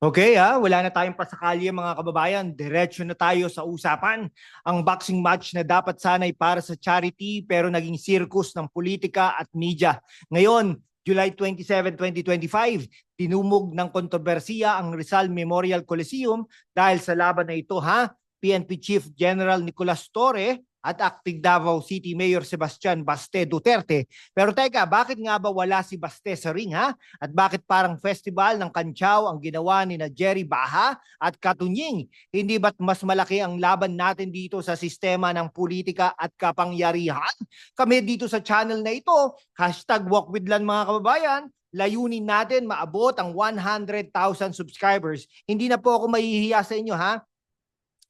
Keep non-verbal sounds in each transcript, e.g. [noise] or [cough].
Okay ha, wala na tayong pasakali mga kababayan. Diretso na tayo sa usapan. Ang boxing match na dapat sanay para sa charity pero naging circus ng politika at media. Ngayon, July 27, 2025, tinumog ng kontrobersiya ang Rizal Memorial Coliseum dahil sa laban na ito ha. PNP Chief General Nicolas Torre at acting Davao City Mayor Sebastian Baste Duterte. Pero teka, bakit nga ba wala si Baste sa ring ha? At bakit parang festival ng Kantsaw ang ginawa ni na Jerry Baha at Katunying? Hindi ba't mas malaki ang laban natin dito sa sistema ng politika at kapangyarihan? Kami dito sa channel na ito, hashtag walkwithlan mga kababayan, layunin natin maabot ang 100,000 subscribers. Hindi na po ako mahihiya sa inyo ha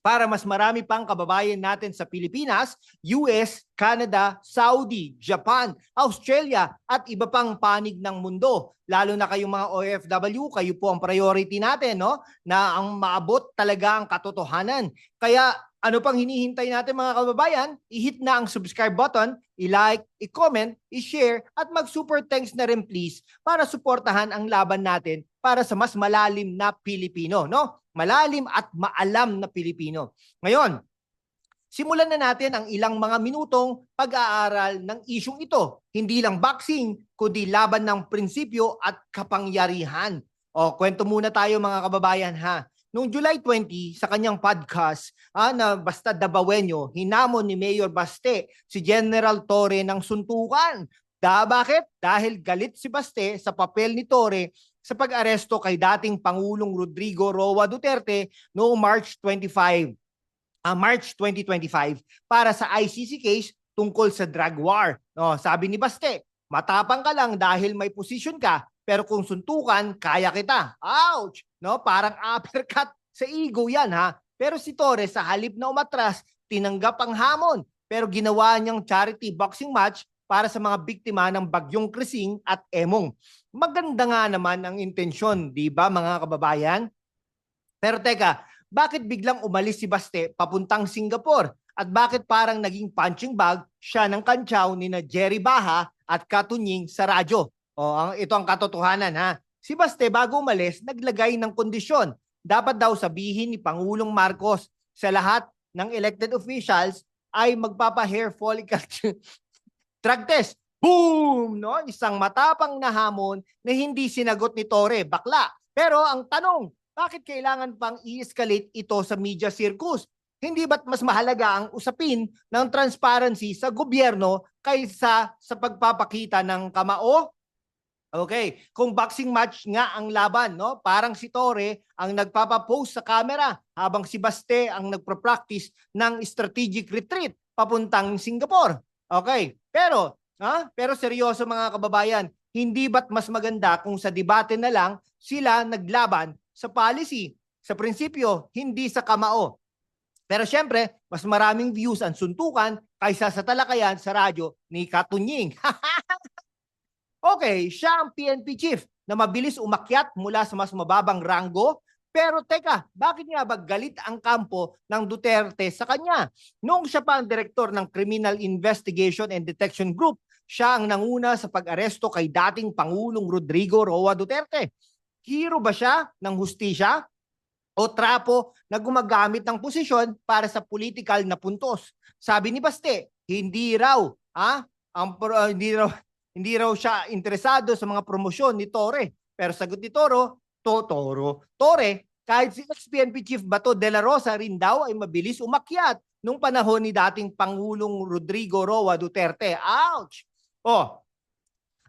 para mas marami pang kababayan natin sa Pilipinas, US, Canada, Saudi, Japan, Australia at iba pang panig ng mundo. Lalo na kayong mga OFW, kayo po ang priority natin, no? Na ang maabot talaga ang katotohanan. Kaya ano pang hinihintay natin mga kababayan? I-hit na ang subscribe button, i-like, i-comment, i-share at mag-super thanks na rin please para suportahan ang laban natin para sa mas malalim na Pilipino, no? malalim at maalam na Pilipino. Ngayon, simulan na natin ang ilang mga minutong pag-aaral ng isyong ito. Hindi lang boxing, kundi laban ng prinsipyo at kapangyarihan. O, kwento muna tayo mga kababayan ha. Noong July 20, sa kanyang podcast ah, na Basta Dabawenyo, hinamon ni Mayor Baste si General Torre ng suntukan. Da, bakit? Dahil galit si Baste sa papel ni Torre sa pag-aresto kay dating Pangulong Rodrigo Roa Duterte noong March 25, uh, March 2025 para sa ICC case tungkol sa drug war. No, sabi ni Baste, matapang ka lang dahil may position ka, pero kung suntukan, kaya kita. Ouch! No, parang [laughs] uppercut sa ego 'yan ha. Pero si Torres sa halip na umatras, tinanggap ang hamon pero ginawa niyang charity boxing match para sa mga biktima ng bagyong Krising at Emong. Maganda nga naman ang intensyon, di ba mga kababayan? Pero teka, bakit biglang umalis si Baste papuntang Singapore? At bakit parang naging punching bag siya ng kantsaw ni na Jerry Baha at Katunying sa radyo? O, ang, ito ang katotohanan ha. Si Baste bago umalis, naglagay ng kondisyon. Dapat daw sabihin ni Pangulong Marcos sa lahat ng elected officials ay magpapa-hair follicle drug test. Boom! No? Isang matapang na hamon na hindi sinagot ni Tore, bakla. Pero ang tanong, bakit kailangan pang i-escalate ito sa media circus? Hindi ba't mas mahalaga ang usapin ng transparency sa gobyerno kaysa sa pagpapakita ng kamao? Okay, kung boxing match nga ang laban, no? Parang si Tore ang nagpapa-post sa camera habang si Baste ang nagpa-practice ng strategic retreat papuntang Singapore. Okay, pero, ha? Pero seryoso mga kababayan, hindi ba't mas maganda kung sa debate na lang sila naglaban sa policy, sa prinsipyo, hindi sa kamao. Pero syempre, mas maraming views ang suntukan kaysa sa talakayan sa radyo ni Katunying. [laughs] okay, siya ang PNP chief na mabilis umakyat mula sa mas mababang ranggo pero teka, bakit nga ba galit ang kampo ng Duterte sa kanya? Noong siya pa ang direktor ng Criminal Investigation and Detection Group, siya ang nanguna sa pag-aresto kay dating Pangulong Rodrigo Roa Duterte. Hero ba siya ng hustisya? O trapo na gumagamit ng posisyon para sa political na puntos? Sabi ni Baste, hindi raw, ah, ang, uh, hindi raw hindi raw siya interesado sa mga promosyon ni Tore. Pero sagot ni Toro, Totoro. Tore, kahit si ex-PNP Chief Bato de la Rosa rin daw ay mabilis umakyat nung panahon ni dating Pangulong Rodrigo Roa Duterte. Ouch! Oh,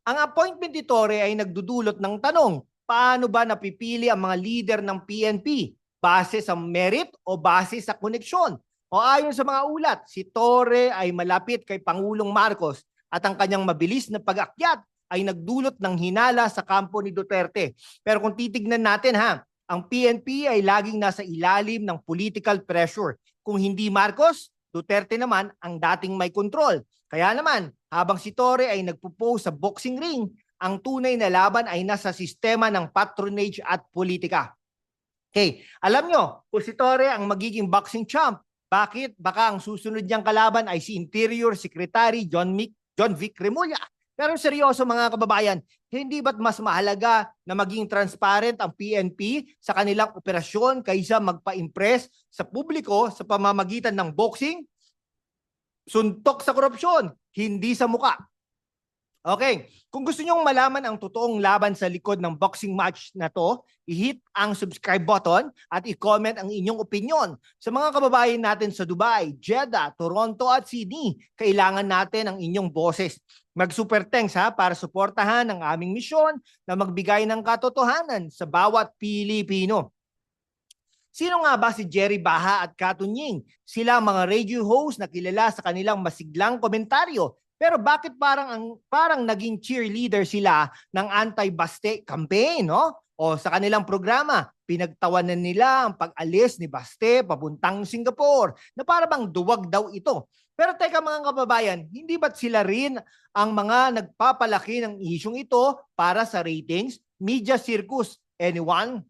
ang appointment ni Tore ay nagdudulot ng tanong, paano ba napipili ang mga leader ng PNP? Base sa merit o base sa koneksyon? O ayon sa mga ulat, si Tore ay malapit kay Pangulong Marcos at ang kanyang mabilis na pag-akyat ay nagdulot ng hinala sa kampo ni Duterte. Pero kung titignan natin ha, ang PNP ay laging nasa ilalim ng political pressure. Kung hindi Marcos, Duterte naman ang dating may control. Kaya naman, habang si Torre ay nagpo-post sa boxing ring, ang tunay na laban ay nasa sistema ng patronage at politika. Okay, alam nyo, kung si Torre ang magiging boxing champ, bakit baka ang susunod niyang kalaban ay si Interior Secretary John, Mick, John Vic Remulla Pero seryoso mga kababayan, hindi ba't mas mahalaga na maging transparent ang PNP sa kanilang operasyon kaysa magpa-impress sa publiko sa pamamagitan ng boxing? Suntok sa korupsyon, hindi sa muka. Okay, kung gusto nyong malaman ang totoong laban sa likod ng boxing match na to, i-hit ang subscribe button at i-comment ang inyong opinion. Sa mga kababayan natin sa Dubai, Jeddah, Toronto at Sydney, kailangan natin ang inyong boses. Mag-super thanks ha para suportahan ang aming misyon na magbigay ng katotohanan sa bawat Pilipino. Sino nga ba si Jerry Baha at Katunying? Sila mga radio host na kilala sa kanilang masiglang komentaryo pero bakit parang ang parang naging cheerleader sila ng anti-Baste campaign, no? O sa kanilang programa, pinagtawanan nila ang pag-alis ni Baste papuntang Singapore na para bang duwag daw ito. Pero teka mga kababayan, hindi ba't sila rin ang mga nagpapalaki ng isyong ito para sa ratings? Media circus. Anyone?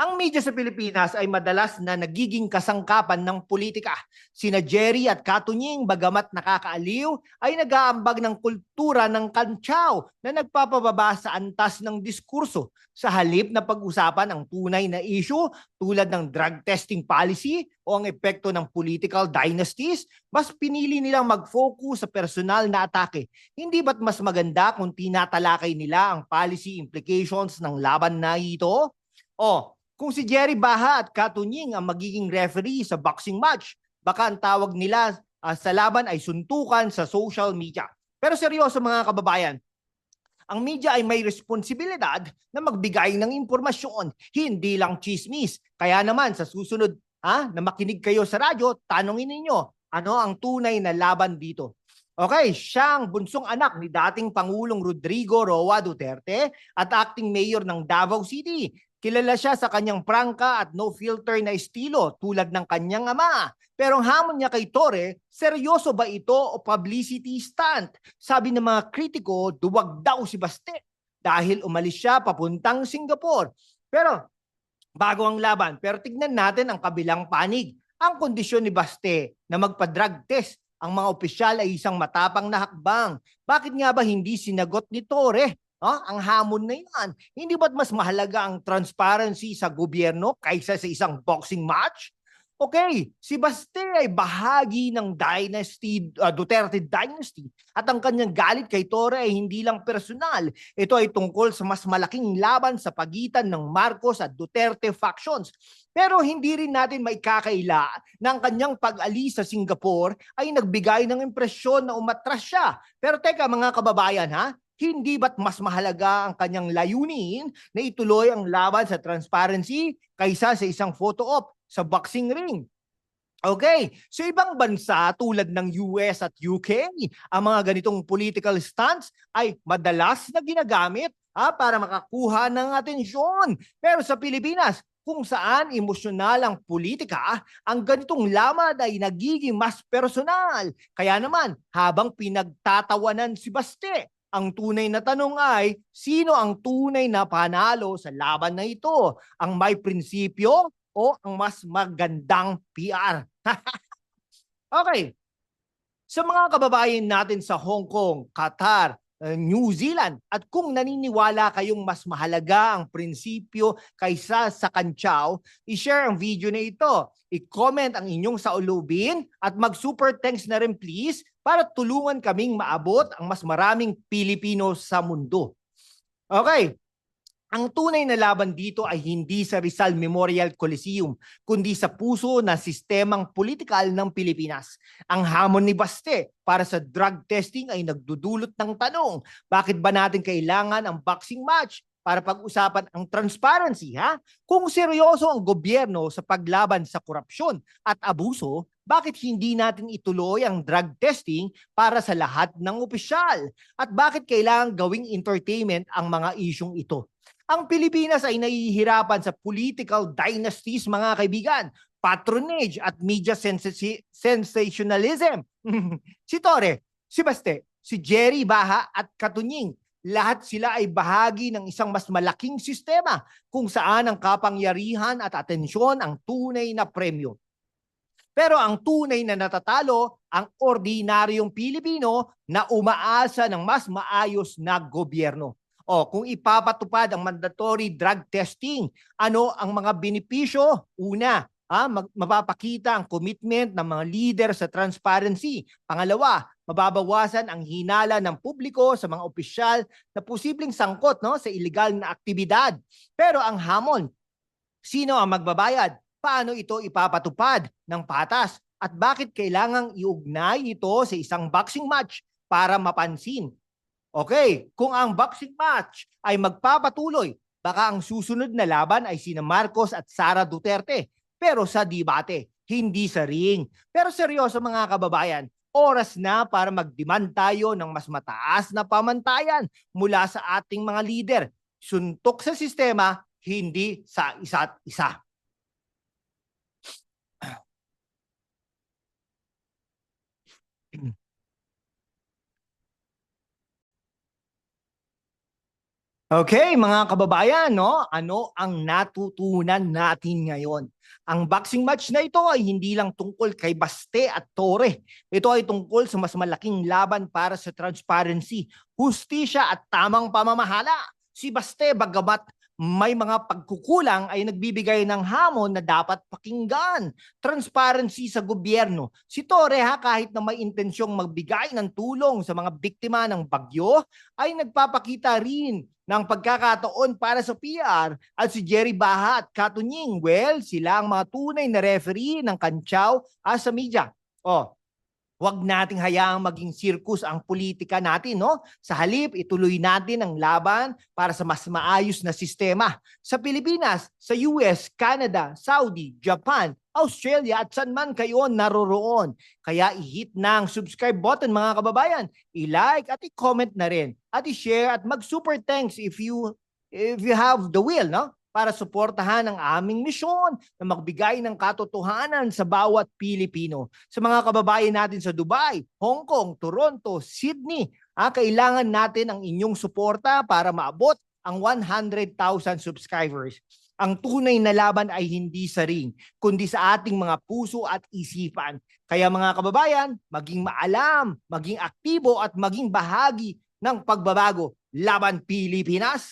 Ang media sa Pilipinas ay madalas na nagiging kasangkapan ng politika. Sina Jerry at Katunying bagamat nakakaaliw ay nag-aambag ng kultura ng kantsaw na nagpapababa sa antas ng diskurso sa halip na pag-usapan ang tunay na issue tulad ng drug testing policy o ang epekto ng political dynasties, mas pinili nilang mag-focus sa personal na atake. Hindi ba't mas maganda kung tinatalakay nila ang policy implications ng laban na ito? O, kung si Jerry Baha at Katunying ang magiging referee sa boxing match, baka ang tawag nila uh, sa laban ay suntukan sa social media. Pero seryoso mga kababayan, ang media ay may responsibilidad na magbigay ng impormasyon, hindi lang chismis. Kaya naman sa susunod ha, na makinig kayo sa radyo, tanongin ninyo, ano ang tunay na laban dito? Okay, siyang bunsong anak ni dating Pangulong Rodrigo Roa Duterte at acting mayor ng Davao City Kilala siya sa kanyang prangka at no filter na estilo tulad ng kanyang ama. Pero ang hamon niya kay Tore, seryoso ba ito o publicity stunt? Sabi ng mga kritiko, duwag daw si Baste dahil umalis siya papuntang Singapore. Pero bago ang laban, pero tignan natin ang kabilang panig. Ang kondisyon ni Baste na magpa-drug test ang mga opisyal ay isang matapang na hakbang. Bakit nga ba hindi sinagot ni Tore Oh, ang hamon na yan. Hindi ba't mas mahalaga ang transparency sa gobyerno kaysa sa isang boxing match? Okay, si Baste ay bahagi ng dynasty, uh, Duterte dynasty at ang kanyang galit kay Torre ay hindi lang personal. Ito ay tungkol sa mas malaking laban sa pagitan ng Marcos at Duterte factions. Pero hindi rin natin maikakaila na ang kanyang pag-alis sa Singapore ay nagbigay ng impresyon na umatras siya. Pero teka mga kababayan ha, hindi ba't mas mahalaga ang kanyang layunin na ituloy ang laban sa transparency kaysa sa isang photo op sa boxing ring? Okay, so ibang bansa tulad ng US at UK, ang mga ganitong political stunts ay madalas na ginagamit ha, para makakuha ng atensyon. Pero sa Pilipinas, kung saan emosyonal ang politika, ang ganitong laman ay nagiging mas personal. Kaya naman, habang pinagtatawanan si Baste ang tunay na tanong ay, sino ang tunay na panalo sa laban na ito? Ang may prinsipyo o ang mas magandang PR? [laughs] okay. Sa mga kababayan natin sa Hong Kong, Qatar, uh, New Zealand at kung naniniwala kayong mas mahalaga ang prinsipyo kaysa sa kantsaw, i-share ang video na ito. I-comment ang inyong saulubin at mag-super thanks na rin please para tulungan kaming maabot ang mas maraming Pilipino sa mundo. Okay, ang tunay na laban dito ay hindi sa Rizal Memorial Coliseum, kundi sa puso ng sistemang politikal ng Pilipinas. Ang hamon ni Baste para sa drug testing ay nagdudulot ng tanong, bakit ba natin kailangan ang boxing match para pag-usapan ang transparency ha? Kung seryoso ang gobyerno sa paglaban sa korupsyon at abuso, bakit hindi natin ituloy ang drug testing para sa lahat ng opisyal? At bakit kailangan gawing entertainment ang mga isyong ito? Ang Pilipinas ay nahihirapan sa political dynasties mga kaibigan, patronage at media sens- sensationalism. [laughs] si Tore, si Baste, si Jerry Baha at Katunying, lahat sila ay bahagi ng isang mas malaking sistema kung saan ang kapangyarihan at atensyon ang tunay na premyo. Pero ang tunay na natatalo, ang ordinaryong Pilipino na umaasa ng mas maayos na gobyerno. O kung ipapatupad ang mandatory drug testing, ano ang mga benepisyo? Una, ah, mag- mapapakita ang commitment ng mga leader sa transparency. Pangalawa, mababawasan ang hinala ng publiko sa mga opisyal na posibleng sangkot no, sa illegal na aktibidad. Pero ang hamon, sino ang magbabayad? Paano ito ipapatupad ng patas? At bakit kailangang iugnay ito sa isang boxing match para mapansin? Okay, kung ang boxing match ay magpapatuloy, baka ang susunod na laban ay sina Marcos at Sara Duterte. Pero sa debate, hindi sa ring. Pero seryoso mga kababayan, oras na para mag-demand tayo ng mas mataas na pamantayan mula sa ating mga leader. Suntok sa sistema, hindi sa isa't isa. Okay, mga kababayan, no? Ano ang natutunan natin ngayon? Ang boxing match na ito ay hindi lang tungkol kay Baste at Torre. Ito ay tungkol sa mas malaking laban para sa transparency, hustisya at tamang pamamahala. Si Baste, bagamat may mga pagkukulang ay nagbibigay ng hamon na dapat pakinggan. Transparency sa gobyerno. Si Torre ha, kahit na may intensyong magbigay ng tulong sa mga biktima ng bagyo, ay nagpapakita rin ng pagkakataon para sa PR at si Jerry Baha at Katunying, well, sila ang mga tunay na referee ng Kantsaw at sa media. Oh, Huwag nating hayaang maging circus ang politika natin, no? Sa halip, ituloy natin ang laban para sa mas maayos na sistema. Sa Pilipinas, sa US, Canada, Saudi, Japan, Australia at saan man kayo naroroon. Kaya i-hit na ang subscribe button mga kababayan. I-like at i-comment na rin. At i-share at mag-super thanks if you if you have the will, no? Para suportahan ang aming misyon na magbigay ng katotohanan sa bawat Pilipino. Sa mga kababayan natin sa Dubai, Hong Kong, Toronto, Sydney, ah, kailangan natin ang inyong suporta para maabot ang 100,000 subscribers. Ang tunay na laban ay hindi sa ring, kundi sa ating mga puso at isipan. Kaya mga kababayan, maging maalam, maging aktibo at maging bahagi ng pagbabago. Laban Pilipinas!